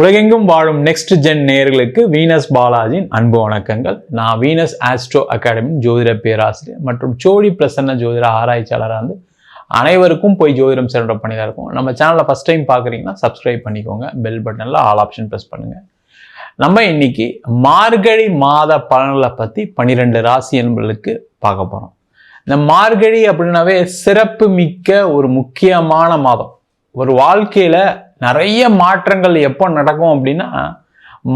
உலகெங்கும் வாழும் next gen நேர்களுக்கு வீனஸ் பாலாஜியின் அன்பு வணக்கங்கள். நான் வீனஸ் ஆஸ்ட்ரோ அகாடமி ஜோதிட பேராசிரியர் மற்றும் சோழி பிரசன்ன ஜோதிட ஆராய்ச்சியாளராக வந்து அனைவருக்கும் போய் ஜோதிடம் சென்ற பண்ணிதான் இருக்கும். நம்ம சேனலில் ஃபஸ்ட் டைம் பார்க்குறீங்கன்னா சப்ஸ்கிரைப் பண்ணிக்கோங்க. பெல் பட்டனில் ஆல் ஆப்ஷன் ப்ரெஸ் பண்ணுங்கள் நம்ம இன்னைக்கு மார்கழி மாத பலன்களை பற்றி பன்னிரெண்டு ராசி என்பர்களுக்கு பார்க்க போகிறோம் இந்த மார்கழி அப்படின்னாவே சிறப்பு மிக்க ஒரு முக்கியமான மாதம். ஒரு வாழ்க்கையில் நிறைய மாற்றங்கள் எப்போ நடக்கும் அப்படின்னா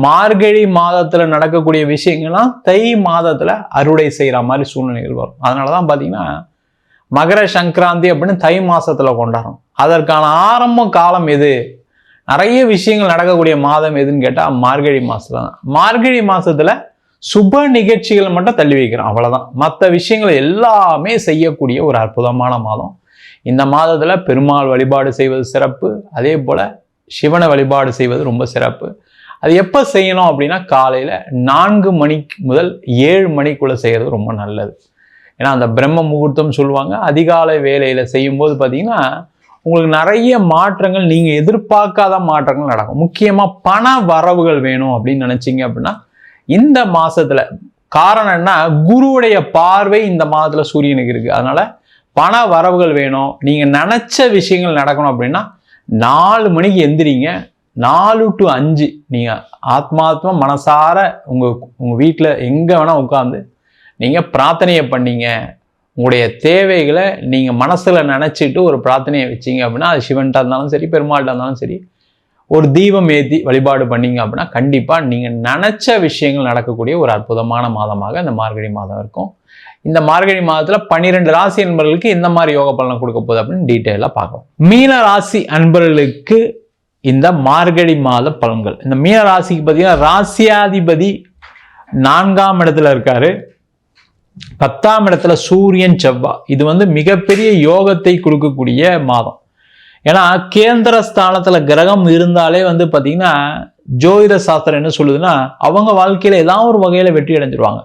மார்கழி மாதத்தில் நடக்கக்கூடிய விஷயங்கள்லாம் தை மாதத்தில் அறுவடை செய்கிற மாதிரி சூழ்நிலைகள் வரும். அதனாலதான் பார்த்தீங்கன்னா மகர சங்கராந்தி அப்படின்னு தை மாதத்தில் கொண்டாடுறோம். அதற்கான ஆரம்ப காலம் எது? நிறைய விஷயங்கள் நடக்கக்கூடிய மாதம் எதுன்னு கேட்டால் மார்கழி மாதத்தில் தான். மார்கழி மாதத்தில் சுப நிகழ்ச்சிகளை மட்டும் தள்ளி வைக்கிறோம் அவ்வளோதான் மற்ற விஷயங்கள் எல்லாமே செய்யக்கூடிய ஒரு அற்புதமான மாதம். இந்த மாதத்தில் பெருமாள் வழிபாடு செய்வது சிறப்பு. அதே போல் சிவனை வழிபாடு செய்வது ரொம்ப சிறப்பு. அது எப்போ செய்யணும் அப்படின்னா காலையில் நான்கு மணிக்கு முதல் ஏழு மணிக்குள்ளே செய்கிறது ரொம்ப நல்லது. ஏன்னா அந்த பிரம்ம முகூர்த்தம் சொல்லுவாங்க. அதிகாலை வேலையில் செய்யும்போது பார்த்தீங்கன்னா உங்களுக்கு நிறைய மாற்றங்கள் நீங்கள் எதிர்பார்க்காத மாற்றங்கள் நடக்கும். முக்கியமாக பண வரவுகள் வேணும் அப்படின்னு நினச்சிங்க அப்படின்னா இந்த மாதத்தில் காரணம் என்ன? குருவுடைய பார்வை இந்த மாதத்தில் சூரியனுக்கு இருக்குது அதனால் பண வரவுகள் வேணும். நீங்கள் நினச்ச விஷயங்கள் நடக்கணும் அப்படின்னா நாலு மணிக்கு எந்திரிங்க. நாலு டு அஞ்சு. நீங்கள் ஆத்மாத்மா மனசார உங்கள் உங்கள் வீட்டில் எங்கே வேணால் உட்காந்து நீங்கள் பிரார்த்தனையை பண்ணீங்க. உங்களுடைய தேவைகளை நீங்கள் மனசில் நினச்சிட்டு ஒரு பிரார்த்தனையை வச்சீங்க அப்படின்னா அது சிவன்ட்டா இருந்தாலும் சரி பெருமாள்கிட்ட இருந்தாலும் சரி ஒரு தீபம் ஏற்றி வழிபாடு பண்ணீங்க அப்படின்னா கண்டிப்பாக நீங்கள் நினச்ச விஷயங்கள் நடக்கக்கூடிய ஒரு அற்புதமான மாதமாக இந்த மார்கழி மாதம் இருக்கும். இந்த மார்கழி மாதத்தில் பன்னிரெண்டு ராசி அன்பர்களுக்கு எந்த மாதிரி யோக பலனை கொடுக்க போகுது அப்படின்னு டீட்டெயிலாக பார்க்கலாம். மீன ராசி அன்பர்களுக்கு இந்த மார்கழி மாத பலன்கள். இந்த மீன ராசிக்கு பார்த்தீங்கன்னா ராசியாதிபதி நான்காம் இடத்துல இருக்காரு. பத்தாம் இடத்துல சூரியன் செவ்வாய் இது வந்து மிகப்பெரிய யோகத்தை கொடுக்கக்கூடிய மாதம். ஏன்னா கேந்திர ஸ்தானத்துல கிரகம் இருந்தாலே வந்து பாத்தீங்கன்னா ஜோதிட சாஸ்திரம் என்ன சொல்லுதுன்னா அவங்க வாழ்க்கையில ஏதாவது ஒரு வகையில வெற்றி அடைஞ்சிருவாங்க.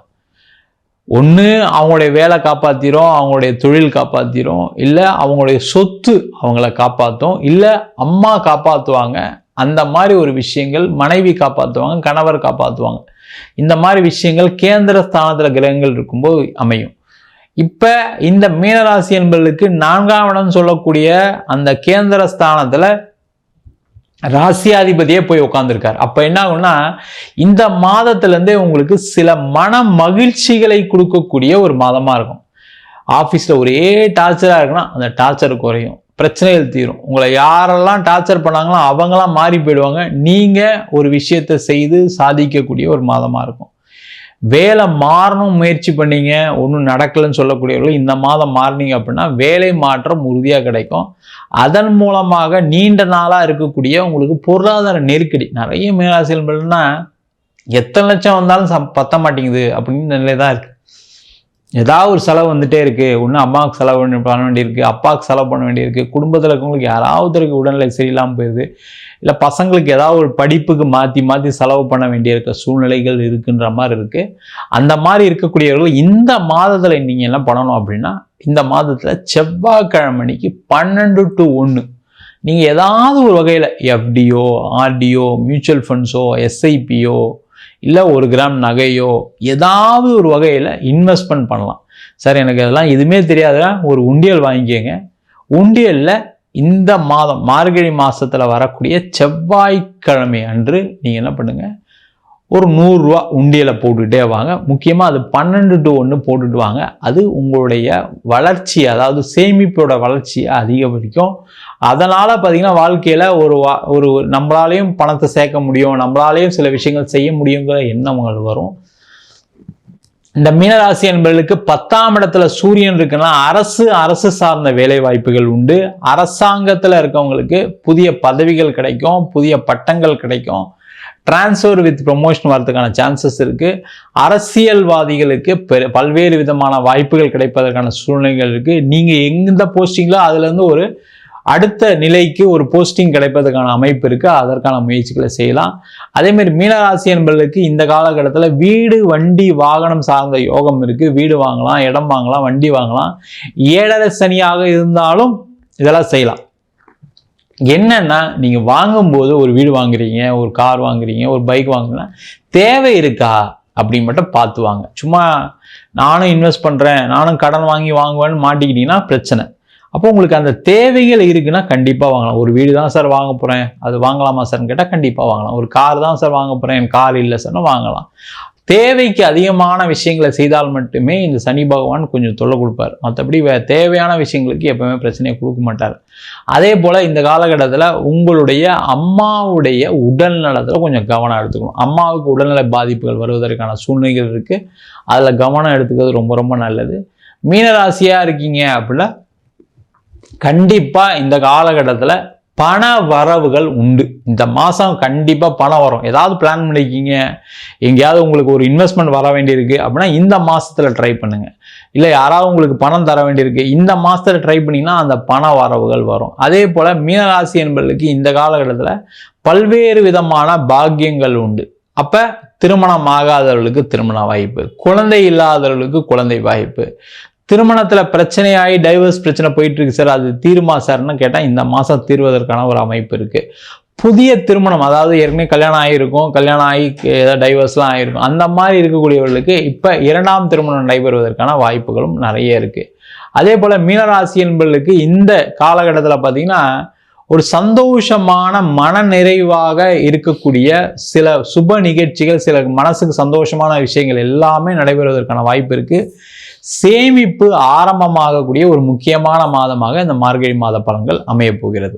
ஒன்று அவங்களுடைய வேலை காப்பாத்திரும் அவங்களுடைய தொழில் காப்பாத்திரும் இல்லை அவங்களுடைய சொத்து அவங்கள காப்பாற்றும் இல்லை அம்மா காப்பாற்றுவாங்க அந்த மாதிரி ஒரு விஷயங்கள் மனைவி காப்பாற்றுவாங்க கணவர் காப்பாற்றுவாங்க இந்த மாதிரி விஷயங்கள் கேந்திர ஸ்தானத்தில் கிரகங்கள் இருக்கும்போது அமையும். இப்போ இந்த மீனராசி என்பர்களுக்கு நான்காம் இடம் சொல்லக்கூடிய அந்த கேந்திர ஸ்தானத்தில் ராசியாதிபதியே போய் உட்காந்துருக்காரு அப்போ என்ன ஆகும்னா இந்த மாதத்துலேருந்தே உங்களுக்கு சில மன மகிழ்ச்சிகளை கொடுக்கக்கூடிய ஒரு மாதமாக இருக்கும். ஆஃபீஸில் ஒரே டார்ச்சராக இருக்குன்னா அந்த டார்ச்சர் குறையும். பிரச்சனைகள் தீரும். உங்களை யாரெல்லாம் டார்ச்சர் பண்ணாங்களோ அவங்களாம் மாறி போயிடுவாங்க. நீங்கள் ஒரு விஷயத்தை செய்து சாதிக்கக்கூடிய ஒரு மாதமாக இருக்கும். வேலை மாறணும் முயற்சி பண்ணீங்க ஒன்றும் நடக்கலைன்னு சொல்லக்கூடியவர்கள் இந்த மாதம் மாறினீங்க அப்படின்னா வேலை மாற்றம் உறுதியாக கிடைக்கும். அதன் மூலமாக நீண்ட நாளாக இருக்கக்கூடிய உங்களுக்கு பொருளாதார நெருக்கடி. நிறைய மேலாசிரியர்கள்னா எத்தனை லட்சம் வந்தாலும் சம் பத்த மாட்டேங்குது அப்படின்னு நிலை தான் இருக்குது ஏதாவது ஒரு செலவு வந்துட்டே இருக்குது ஒன்று அம்மாவுக்கு செலவு பண்ண பண்ண வேண்டியிருக்கு. அப்பாவுக்கு செலவு பண்ண வேண்டியிருக்கு. குடும்பத்தில் இருக்கவங்களுக்கு யாராவது யாராவதுக்கு உடல்நிலை சரியில்லாமல் போயிடுது இல்லை பசங்களுக்கு ஏதாவது ஒரு படிப்புக்கு மாற்றி மாற்றி செலவு பண்ண வேண்டியிருக்க சூழ்நிலைகள் இருக்குன்ற மாதிரி இருக்குது அந்த மாதிரி இருக்கக்கூடியவர்கள் இந்த மாதத்தில் நீங்கள் என்ன பண்ணணும் அப்படின்னா இந்த மாதத்தில் செவ்வாய்க்கிழமைக்கு பன்னெண்டு டு ஒன்று நீங்கள் ஏதாவது ஒரு வகையில் எஃப்டியோ ஆர்டிஓ மியூச்சுவல் ஃபண்ட்ஸோ எஸ்ஐபியோ இல்லை ஒரு கிராம் நகையோ ஏதாவது ஒரு வகையில் இன்வெஸ்ட்மெண்ட் பண்ணலாம். சார் எனக்கு அதெல்லாம் எதுவுமே தெரியாதுன்னா ஒரு உண்டியல் வாங்கிக்கோங்க. உண்டியலில் இந்த மாதம் மார்கழி மாதத்தில் வரக்கூடிய செவ்வாய்க்கிழமை அன்று நீங்கள் என்ன பண்ணுங்கள் ஒரு நூறுரூவா உண்டியலை போட்டுக்கிட்டே வாங்க. முக்கியமாக அது பன்னெண்டு டு ஒன்று போட்டுட்டு வாங்க. அது உங்களுடைய வளர்ச்சி அதாவது சேமிப்போட வளர்ச்சியை அதிகரிக்கும். அதனால் பார்த்திங்கன்னா வாழ்க்கையில் ஒரு வா ஒரு நம்மளாலையும் பணத்தை சேர்க்க முடியும் நம்மளாலையும் சில விஷயங்கள் செய்ய முடியுங்கிற எண்ணங்கள் வரும். இந்த மீனராசி என்பவர்களுக்கு பத்தாம் இடத்துல சூரியன் இருக்குன்னா அரசு அரசு சார்ந்த வேலை வாய்ப்புகள் உண்டு. அரசாங்கத்தில் இருக்கவங்களுக்கு புதிய பதவிகள் கிடைக்கும் புதிய பட்டங்கள் கிடைக்கும். டிரான்ஸ்ஃபர் வித் ப்ரொமோஷன் வரதுக்கான சான்சஸ் இருக்குது அரசியல்வாதிகளுக்கு பெரு பல்வேறு விதமான வாய்ப்புகள் கிடைப்பதற்கான சூழ்நிலைகள் இருக்குது நீங்கள் எந்த போஸ்டிங்களோ அதுலேருந்து ஒரு அடுத்த நிலைக்கு ஒரு போஸ்டிங் கிடைப்பதற்கான அமைப்பு இருக்குது அதற்கான முயற்சிகளை செய்யலாம். அதேமாரி மீனராசி என்பர்களுக்கு இந்த காலகட்டத்தில் வீடு வண்டி வாகனம் சார்ந்த யோகம் இருக்குது வீடு வாங்கலாம் இடம் வாங்கலாம் வண்டி வாங்கலாம். ஏழரை சனியாக இருந்தாலும் இதெல்லாம் செய்யலாம். என்னன்னா நீங்கள் வாங்கும்போது ஒரு வீடு வாங்குறீங்க ஒரு கார் வாங்குறீங்க ஒரு பைக் வாங்குறீங்கன்னா தேவை இருக்கா அப்படின்னு மட்டும் பார்த்து வாங்க சும்மா நானும் இன்வெஸ்ட் பண்ணுறேன் நானும் கடன் வாங்கி வாங்குவேன்னு மாட்டிக்கிட்டீங்கன்னா பிரச்சனை. அப்போ உங்களுக்கு அந்த தேவைகள் இருக்குன்னா கண்டிப்பாக வாங்கலாம். ஒரு வீடு தான் சார் வாங்க போகிறேன் அது வாங்கலாமா சார்னு கேட்டால் கண்டிப்பாக வாங்கலாம். ஒரு கார் தான் சார் வாங்க போகிறேன் என் கார் இல்லை சார்னு வாங்கலாம். தேவைக்கு அதிகமான விஷயங்களை செய்தால் மட்டுமே இந்த சனி பகவான் கொஞ்சம் தொல்லை கொடுப்பார். மற்றபடி வே தேவையான விஷயங்களுக்கு எப்பவுமே பிரச்சனையை கொடுக்க மாட்டார். அதே போல் இந்த காலகட்டத்தில் உங்களுடைய அம்மாவுடைய உடல் நலத்தில் கொஞ்சம் கவனம் எடுத்துக்கணும். அம்மாவுக்கு உடல்நல பாதிப்புகள் வருவதற்கான சூழ்நிலைகள் இருக்குது அதில் கவனம் எடுத்துக்கிறது ரொம்ப ரொம்ப நல்லது. மீனராசியாக இருக்கீங்க அப்படின்னா கண்டிப்பாக இந்த காலகட்டத்தில் பண வரவுகள் உண்டு. இந்த மாதம் கண்டிப்பாக பணம் வரும். ஏதாவது பிளான் பண்ணிக்கிங்க எங்கேயாவது உங்களுக்கு ஒரு இன்வெஸ்ட்மெண்ட் வர வேண்டியிருக்கு அப்படின்னா இந்த மாதத்தில் ட்ரை பண்ணுங்கள் இல்லை யாராவது உங்களுக்கு பணம் தர வேண்டியிருக்கு. இந்த மாதத்தில் ட்ரை பண்ணிங்கன்னா அந்த பண வரவுகள் வரும். அதே போல் மீனராசி என்பதற்கு இந்த காலகட்டத்தில் பல்வேறு விதமான பாக்கியங்கள் உண்டு. அப்போ திருமணம் ஆகாதவர்களுக்கு திருமண வாய்ப்பு. குழந்தை இல்லாதவர்களுக்கு குழந்தை வாய்ப்பு. திருமணத்தில் பிரச்சனையாகி டைவர்ஸ் பிரச்சனை போயிட்டு இருக்கு சார். அது தீருமா சார்னு கேட்டால் இந்த மாதம் தீர்வதற்கான ஒரு அமைப்பு இருக்குது புதிய திருமணம் அதாவது ஏற்கனவே கல்யாணம் ஆகிருக்கும் கல்யாணம் ஆகி ஏதாவது டைவர்ஸ்லாம் ஆகிருக்கும் அந்த மாதிரி இருக்கக்கூடியவர்களுக்கு இப்போ இரண்டாம் திருமணம் நடைபெறுவதற்கான வாய்ப்புகளும் நிறைய இருக்குது அதே போல் மீனராசி என்பவர்களுக்கு இந்த காலகட்டத்தில் பார்த்தீங்கன்னா ஒரு சந்தோஷமான மன நிறைவாக இருக்கக்கூடிய சில சுப நிகழ்ச்சிகள் சில மனசுக்கு சந்தோஷமான விஷயங்கள் எல்லாமே நடைபெறுவதற்கான வாய்ப்பு இருக்குது சேமிப்பு ஆரம்பமாகக்கூடிய ஒரு முக்கியமான மாதமாக இந்த மார்கழி மாத பலன்கள் அமையப் போகிறது.